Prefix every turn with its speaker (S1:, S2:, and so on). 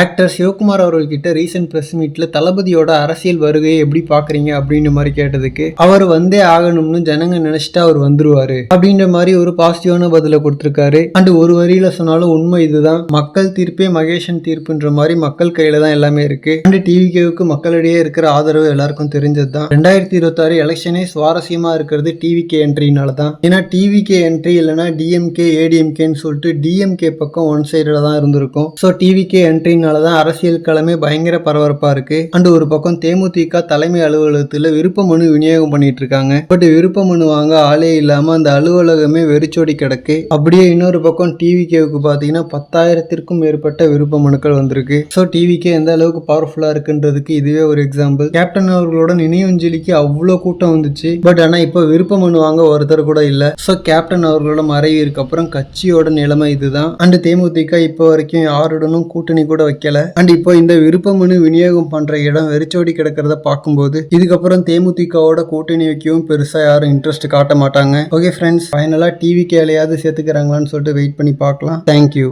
S1: Actor Sivakumar அவர்கிட்ட recent press மீட்ல தளபதியோட அரசியல் வருகையை எப்படி பாக்குறீங்க அப்படின்ற மாதிரி கேட்டதுக்கு அவர் வந்தே ஆகணும்னு ஜனங்க நினைச்சிட்டு அவர் வந்துருவாரு அப்படின்ற மாதிரி ஒரு பாசிட்டிவான பதில கொடுத்திருக்காரு. அண்ட் ஒரு வரியில சொன்னாலும் உண்மை இதுதான். மக்கள் தீர்ப்பே மகேஷன் தீர்ப்புன்ற மாதிரி மக்கள் கையில தான் எல்லாமே இருக்கு. அண்ட் டிவிகேவுக்கு மக்களிடையே இருக்கிற ஆதரவு எல்லாருக்கும் தெரிஞ்சது தான் ரெண்டாயிரத்தி இருபத்தாறு எலெக்ஷனே சுவாரஸ்யமா இருக்கிறது டிவிகே என்ட்ரினால தான் ஏன்னா டிவிகே என்ட்ரி இல்லைன்னா டிஎம்கே ஏடிஎம்கேன்னு சொல்லிட்டு டிஎம்கே பக்கம் ஒன் சைடில் தான் இருந்திருக்கும். ஸோ டிவிகே என்ட்ரினால தான் அரசியல் களமே பயங்கர பரபரப்பாக இருக்குது அண்டு ஒரு பக்கம் தேமுதிக தலைமை அலுவலகத்தில் விருப்ப மனு விநியோகம் பண்ணிட்டு இருக்காங்க. பட் விருப்ப மனு வாங்க ஆளே இல்லாமல் அந்த அலுவலகமே வெறிச்சோடி கிடக்கு. அப்படியே இன்னொரு பக்கம் டிவி கேவுக்கு பார்த்தீங்கன்னா பத்தாயிரத்திற்கும் மேற்பட்ட விருப்ப மனுக்கள் வந்திருக்கு ஸோ டிவிக்கே எந்த அளவுக்கு பவர்ஃபுல்லாக இருக்குன்றதுக்கு இதுவே ஒரு எக்ஸாம்பிள் கேப்டன் அவர்களோட நினைவஞ்சலிக்கு அவ்வளோ கூட்டம் வந்துச்சு. பட் ஆனால் இப்போ விருப்ப மனு வாங்க ஒருத்தர் கூட இல்லை. ஸோ கேப்டன் அவர்களோட மறைவிற்கு அப்புறம் கட்சியோட நிலைமை இதுதான். அண்டு தேமுதிக இப்போ வரைக்கும் யாருடனும் கூட்டணி கூட வைக்கல. அண்ட் இப்போ இந்த விருப்ப மனு விநியோகம் பண்ற இடம் வெறிச்சோடி கிடக்கிறத பார்க்கும்போது இதுக்கப்புறம் தேமுதிகவோட கூட்டணி வைக்கவும் பெருசா யாரும் இன்ட்ரெஸ்ட் காட்ட மாட்டாங்க. ஓகே ஃப்ரெண்ட்ஸ் ஃபைனலா டிவி கேலையாவது சேர்த்துக்கிறாங்களான்னு சொல்லிட்டு வெயிட் பண்ணி பார்க்கலாம். தேங்க்யூ